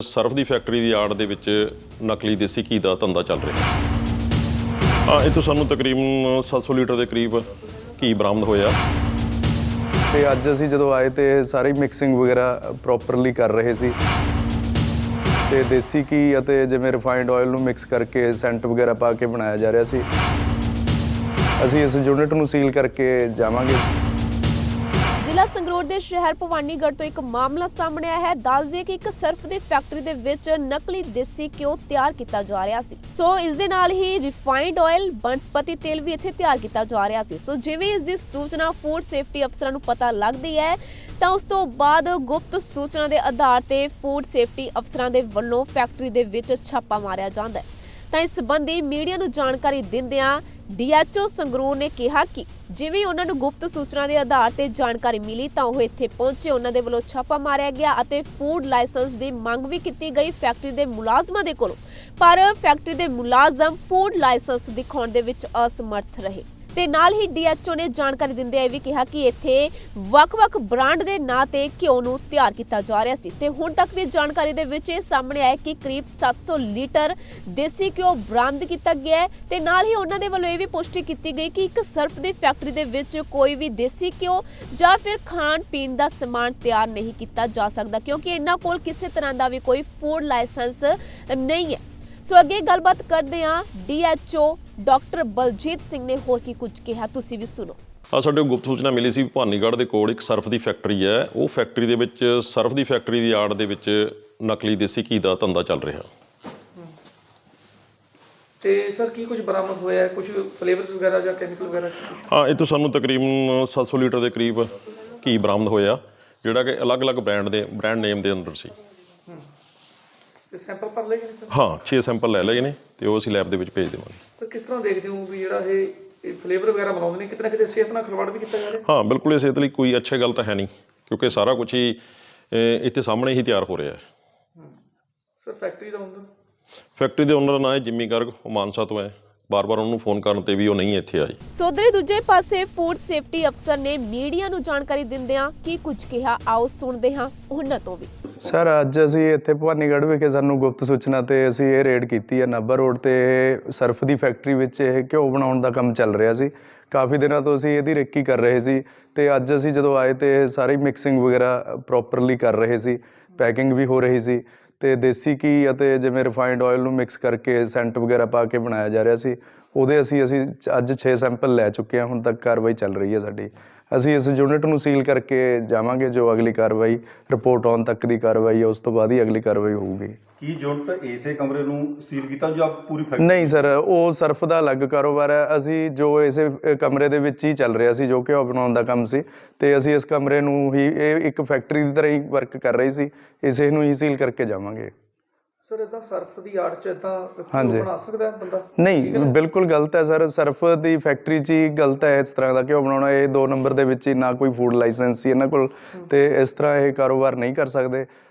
Surf ਦੀ factory ਦੀ ਆੜ ਦੇ ਵਿੱਚ ਨਕਲੀ ਦੇਸੀ ਘੀ ਦਾ ਧੰਦਾ ਚੱਲ ਰਿਹਾ ਹਾਂ। ਇਹ ਤੋਂ ਸਾਨੂੰ ਤਕਰੀਬਨ 700 ਲੀਟਰ ਦੇ ਕਰੀਬ ਘੀ ਬਰਾਮਦ ਹੋਇਆ। ਤੇ ਅੱਜ ਅਸੀਂ ਜਦੋਂ ਆਏ ਤੇ ਸਾਰੀ ਮਿਕਸਿੰਗ ਵਗੈਰਾ ਪ੍ਰੋਪਰਲੀ ਕਰ ਰਹੇ ਸੀ। ਤੇ ਦੇਸੀ ਘੀ ਅਤੇ ਜਿਵੇਂ ਰਿਫਾਈਨਡ ਆਇਲ ਨੂੰ ਮਿਕਸ ਕਰਕੇ ਸੈਂਟ ਵਗੈਰਾ ਪਾ ਕੇ ਬਣਾਇਆ ਜਾ ਰਿਹਾ ਸੀ। ਅਸੀਂ ਇਸ ਯੂਨਿਟ ਨੂੰ ਸੀਲ ਕਰਕੇ ਜਾਵਾਂਗੇ। ਜ਼ਿਲ੍ਹਾ ਸੰਗਰੂਰ ਦੇ ਸ਼ਹਿਰ ਭਵਾਨੀਗੜ੍ਹ ਤੋਂ ਇੱਕ ਮਾਮਲਾ ਸਾਹਮਣੇ ਆਇਆ ਹੈ। ਦੱਸਦੇ ਕਿ ਇੱਕ ਸਰਫ ਦੀ ਫੈਕਟਰੀ ਦੇ ਵਿੱਚ ਨਕਲੀ ਦੇਸੀ ਘਿਓ ਤਿਆਰ ਕੀਤਾ ਜਾ ਰਿਹਾ ਸੀ। ਸੋ ਇਸ ਦੇ ਨਾਲ ਹੀ ਰਿਫਾਈਨਡ ਆਇਲ ਬਨਸਪਤੀ ਤੇਲ ਵੀ ਇੱਥੇ ਤਿਆਰ ਕੀਤਾ ਜਾ ਰਿਹਾ ਸੀ। ਸੋ ਜਿਵੇਂ ਇਸ ਦੀ ਸੂਚਨਾ ਫੂਡ ਸੇਫਟੀ ਅਫਸਰਾਂ ਨੂੰ ਪਤਾ ਲੱਗਦੀ ਹੈ, ਤਾਂ ਉਸ ਤੋਂ ਬਾਅਦ ਗੁਪਤ ਸੂਚਨਾ ਦੇ ਆਧਾਰ ਤੇ ਫੂਡ ਸੇਫਟੀ ਅਫਸਰਾਂ ਦੇ ਵੱਲੋਂ ਫੈਕਟਰੀ ਦੇ ਵਿੱਚ ਛਾਪਾ ਮਾਰਿਆ ਜਾਂਦਾ ਹੈ। ਤਾਂ ਇਸ ਸੰਬੰਧੀ ਮੀਡੀਆ ਨੂੰ ਜਾਣਕਾਰੀ ਦਿੰਦਿਆਂ ਡੀਐਚਓ ਸੰਗਰੂਰ ਨੇ ਕਿਹਾ ਕਿ ਜਿਵੇਂ ਉਹਨਾਂ ਨੂੰ ਗੁਪਤ ਸੂਚਨਾ ਦੇ ਆਧਾਰ ਤੇ ਜਾਣਕਾਰੀ ਮਿਲੀ ਤਾਂ ਉਹ ਇੱਥੇ ਪਹੁੰਚੇ। ਉਹਨਾਂ ਦੇ ਵੱਲੋਂ ਛਾਪਾ ਮਾਰਿਆ ਗਿਆ ਅਤੇ ਫੂਡ ਲਾਇਸੈਂਸ ਦੀ ਮੰਗ ਵੀ ਕੀਤੀ ਗਈ ਫੈਕਟਰੀ ਦੇ ਮੁਲਾਜ਼ਮਾਂ ਦੇ ਕੋਲੋਂ। ਪਰ ਫੈਕਟਰੀ ਦੇ ਮੁਲਾਜ਼ਮ ਫੂਡ ਲਾਇਸੈਂਸ ਦਿਖਾਉਣ ਦੇ ਵਿੱਚ ਅਸਮਰਥ ਰਹੇ। ਤੇ ਨਾਲ ਹੀ ਡੀਐਚਓ ਨੇ ਜਾਣਕਾਰੀ ਦਿੰਦੇ ਇਹ ਵੀ ਕਿਹਾ ਕਿ ਇੱਥੇ ਵੱਖ-ਵੱਖ ਬ੍ਰਾਂਡ ਦੇ ਨਾਂ ਤੇ ਘਿਓ ਨੂੰ ਤਿਆਰ ਕੀਤਾ ਜਾ ਰਿਹਾ ਸੀ। ਤੇ ਹੁਣ ਤੱਕ ਦੀ ਜਾਣਕਾਰੀ ਦੇ ਵਿੱਚ ਇਹ ਸਾਹਮਣੇ ਆਇਆ ਕਿ ਕਰੀਬ 700 ਲੀਟਰ ਦੇਸੀ ਘਿਓ ਬਰਾਮਦ ਕੀਤਾ ਗਿਆ ਹੈ ਤੇ ਨਾਲ ਹੀ ਉਹਨਾਂ ਦੇ ਵੱਲੋਂ ਇਹ ਵੀ ਪੁਸ਼ਟੀ ਕੀਤੀ ਗਈ ਕਿ ਇੱਕ ਸਰਫ ਦੀ ਫੈਕਟਰੀ ਦੇ ਵਿੱਚ ਕੋਈ ਵੀ ਦੇਸੀ ਘਿਓ ਜਾਂ ਫਿਰ ਖਾਣ ਪੀਣ ਦਾ ਸਮਾਨ ਤਿਆਰ ਨਹੀਂ ਕੀਤਾ ਜਾ ਸਕਦਾ, ਕਿਉਂਕਿ ਇਹਨਾਂ ਕੋਲ ਕਿਸੇ ਤਰ੍ਹਾਂ ਦਾ ਵੀ ਕੋਈ ਫੂਡ ਲਾਇਸੈਂਸ ਨਹੀਂ ਹੈ। ਸੋ ਅੱਗੇ ਗੱਲਬਾਤ ਕਰਦੇ ਹਾਂ ਡੀਐਚਓ ਡਾਕਟਰ ਬਲਜੀਤ ਸਿੰਘ ਨੇ ਹੋਰ ਕੀ ਕੁਝ ਕਿਹਾ ਤੁਸੀਂ ਵੀ ਸੁਣੋ। ਆ ਸਾਡੇ ਗੁਪਤ ਸੂਚਨਾ ਮਿਲੀ ਸੀ ਭਾਨੀਗੜ੍ਹ ਦੇ ਕੋਲ ਇੱਕ ਸਰਫ ਦੀ ਫੈਕਟਰੀ ਹੈ। ਉਹ ਫੈਕਟਰੀ ਦੇ ਵਿੱਚ ਸਰਫ ਦੀ ਫੈਕਟਰੀ ਦੀ ਆੜ ਦੇ ਵਿੱਚ ਨਕਲੀ ਦੇਸੀ ਘੀ ਦਾ ਧੰਦਾ ਚੱਲ ਰਿਹਾ। ਤੇ ਸਰ ਕੀ ਕੁਝ ਬਰਾਮਦ ਹੋਇਆ? ਹੈ ਕੁਝ ਫਲੇਵਰਸ ਵਗੈਰਾ ਜਾਂ ਕੈਮੀਕਲ ਵਗੈਰਾ? ਹਾਂ ਇਹ ਤੋਂ ਸਾਨੂੰ ਤਕਰੀਬਨ 700 ਲੀਟਰ ਦੇ ਕਰੀਬ ਘੀ ਬਰਾਮਦ ਹੋਇਆ ਜਿਹੜਾ ਕਿ ਅਲੱਗ-ਅਲੱਗ ਬ੍ਰਾਂਡ ਦੇ ਬ੍ਰਾਂਡ ਨੇਮ ਦੇ ਅੰਦਰ ਸੀ। ਤੇ ਸੈਂਪਲ ਭਰ ਲਏ ਗਏ ਨੇ ਸਰ? ਹਾਂ 6 ਸੈਂਪਲ ਲੈ ਲਏ ਨੇ ਤੇ ਉਹ ਅਸੀਂ ਲੈਬ ਦੇ ਵਿੱਚ ਭੇਜ ਦੇਵਾਂਗੇ। ਸਰ ਕਿਸ ਤਰ੍ਹਾਂ ਦੇਖਦੇ ਹੋ ਵੀ ਜਿਹੜਾ ਇਹ ਫਲੇਵਰ ਵਗੈਰਾ ਬਣਾਉਂਦੇ ਨੇ? ਕਿਤੇ ਨਾ ਕਿਤੇ ਸਿਹਤ ਨਾਲ ਖਿਲਵਾੜ ਵੀ ਕੀਤਾ ਜਾ ਰਿਹਾ? ਹਾਂ ਬਿਲਕੁਲ ਇਹ ਸਿਹਤ ਲਈ ਕੋਈ ਅੱਛੀ ਗੱਲ ਤਾਂ ਹੈ ਨਹੀਂ ਕਿਉਂਕਿ ਸਾਰਾ ਕੁਝ ਹੀ ਅਹ, ਇੱਥੇ ਸਾਹਮਣੇ ਹੀ ਤਿਆਰ ਹੋ ਰਿਹਾ ਹੈ। ਸਰ ਫੈਕਟਰੀ ਦਾ ਹੁੰਦਾ ਫੈਕਟਰੀ ਦੇ ਓਨਰ ਦਾ ਨਾਂ ਹੈ ਜਿੰਮੀ ਗਰਗ ਉਹ ਮਾਨਸਾ ਤੋਂ ਹੈ। ਬਾਰ-ਬਾਰ ਉਹਨੂੰ ਫੋਨ ਕਰਨ ਤੇ ਵੀ ਉਹ ਨਹੀਂ ਇੱਥੇ ਆਈ। ਸੋਦਰੇ ਦੂਜੇ ਪਾਸੇ ਫੂਡ ਸੇਫਟੀ ਅਫਸਰ ਨੇ ਮੀਡੀਆ ਨੂੰ ਜਾਣਕਾਰੀ ਦਿੰਦਿਆਂ ਕੀ ਕੁਝ ਕਿਹਾ ਆਓ ਸੁਣਦੇ ਹਾਂ ਉਹਨਾਂ ਤੋਂ ਵੀ। ਸਰ ਅੱਜ ਅਸੀਂ ਇੱਥੇ ਭਵਾਨੀਗੜ੍ਹ ਵਿਖੇ ਸਾਨੂੰ ਗੁਪਤ ਸੂਚਨਾ ਤੇ ਅਸੀਂ ਇਹ ਰੇਡ ਕੀਤੀ ਹੈ ਨਾਭਾ ਰੋਡ ਤੇ ਸਰਫ ਦੀ ਫੈਕਟਰੀ ਵਿੱਚ ਇਹ ਘਿਓ ਬਣਾਉਣ ਦਾ ਕੰਮ ਚੱਲ ਰਿਹਾ ਸੀ। ਕਾਫੀ ਦਿਨਾਂ ਤੋਂ ਅਸੀਂ ਇਹਦੀ ਰੇਕੀ ਕਰ ਰਹੇ ਸੀ ਤੇ ਅੱਜ ਅਸੀਂ ਜਦੋਂ ਆਏ ਤੇ ਸਾਰੀ ਮਿਕਸਿੰਗ ਵਗੈਰਾ ਪ੍ਰੋਪਰਲੀ ਕਰ ਰਹੇ ਸੀ। ਪੈਕਿੰਗ ਵੀ ਹੋ ਰਹੀ ਸੀ। ਤੇ ਦੇਸੀ ਘੀ ਅਤੇ ਜਿਵੇਂ ਰਿਫਾਈਨਡ ਆਇਲ ਨੂੰ ਮਿਕਸ ਕਰਕੇ ਸੈਂਟ ਵਗੈਰਾ ਪਾ ਕੇ ਬਣਾਇਆ ਜਾ ਰਿਹਾ ਸੀ, ਉਹਦੇ ਅਸੀਂ ਅਸੀਂ ਅੱਜ 6 ਸੈਂਪਲ ਲੈ ਚੁੱਕੇ ਹਾਂ, ਹੁਣ ਤੱਕ ਕਾਰਵਾਈ ਚੱਲ ਰਹੀ ਹੈ ਸਾਡੀ। ਅਸੀਂ ਇਸ ਯੂਨਿਟ ਨੂੰ ਸੀਲ ਕਰਕੇ ਜਾਵਾਂਗੇ, ਜੋ ਅਗਲੀ ਕਾਰਵਾਈ ਰਿਪੋਰਟ ਆਉਣ ਤੱਕ ਦੀ ਕਾਰਵਾਈ ਹੈ, ਉਸ ਤੋਂ ਬਾਅਦ ਹੀ ਅਗਲੀ ਕਾਰਵਾਈ ਹੋਊਗੀ। ਕੀ ਯੂਨਿਟ ਇਸੇ ਕਮਰੇ ਨੂੰ ਸੀਲ ਕੀਤਾ ਜੋ ਆਪ ਪੂਰੀ ਫੈਕਟਰੀ? ਨਹੀਂ ਸਰ ਉਹ ਸਰਫ ਦਾ ਅਲੱਗ ਕਾਰੋਬਾਰ ਹੈ। ਅਸੀਂ ਜੋ ਇਸੇ ਕਮਰੇ ਦੇ ਵਿੱਚ ਹੀ ਚੱਲ ਰਿਹਾ ਸੀ ਜੋ ਕਿ ਉਹ ਬਣਾਉਣ ਦਾ ਕੰਮ ਸੀ। ਤੇ ਅਸੀਂ ਇਸ ਕਮਰੇ ਨੂੰ ਹੀ ਇਹ ਇੱਕ ਫੈਕਟਰੀ ਦੀ ਤਰ੍ਹਾਂ ਹੀ ਵਰਕ ਕਰ ਰਹੀ ਸੀ। ਇਸੇ ਨੂੰ ਹੀ ਸੀਲ ਕਰਕੇ ਜਾਵਾਂਗੇ। ਸਰ ਇਦਾਂ ਸਰਫ ਦੀ ਆੜ ਚ ਇਦਾਂ। ਬਣਾ ਸਕਦਾ ਹੈ ਬੰਦਾ? ਨਹੀਂ ਬਿਲਕੁਲ ਗਲਤ ਹੈ ਸਰ। ਸਰਫ ਦੀ ਫੈਕਟਰੀ 'ਚ ਹੀ ਗਲਤ ਹੈ ਇਸ ਤਰ੍ਹਾਂ ਦਾ ਕਿਉਂ ਬਣਾਉਣਾ। ਇਹ ਦੋ ਨੰਬਰ ਦੇ ਵਿੱਚ ਹੀ ਨਾ ਕੋਈ ਫੂਡ ਲਾਇਸੈਂਸ ਸੀ ਇਹਨਾਂ ਕੋਲ। ਤੇ ਇਸ ਤਰ੍ਹਾਂ ਇਹ ਕਾਰੋਬਾਰ ਨਹੀਂ ਕਰ ਸਕਦੇ।